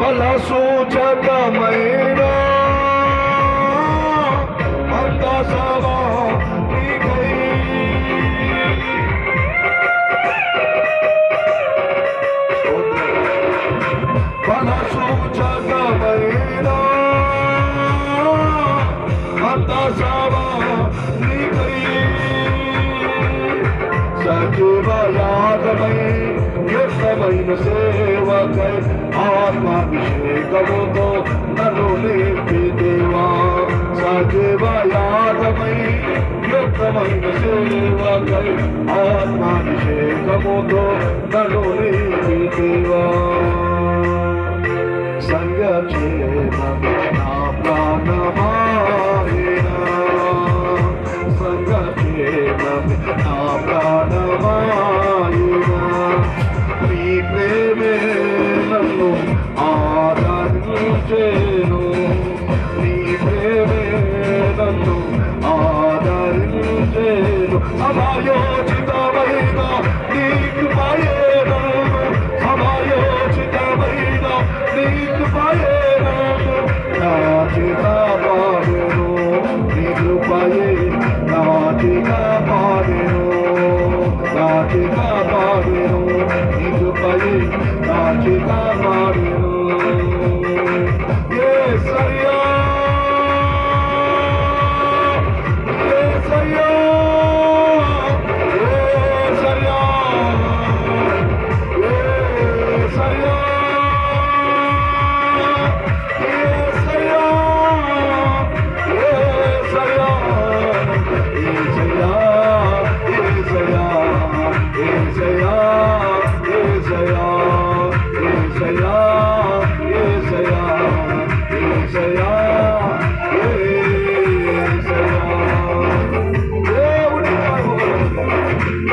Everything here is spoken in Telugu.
బల సూచకమైన అంత సభా నీకై. బల సూచకమైన అంత సభా నీకై సజీవయాగమై యుద్ధమైన సేవకై ఆత్మాభిషేకముతో నన్ను నింపి దేవా సజీవయాగమై యుక్తమైన సేవకై ఆత్మాభిషేకముతో నన్ను నింపి దేవా. సంగ నా ప్రాణమా చేను నీ ప్రేమే నన్ను ఆదరించేను. సమయోచితమైన నీకు భయేనను సమయోచితమైన నీకు భయేనను నా చిత పాడెను నీకు భయే నా చిత పాడెను నా చిత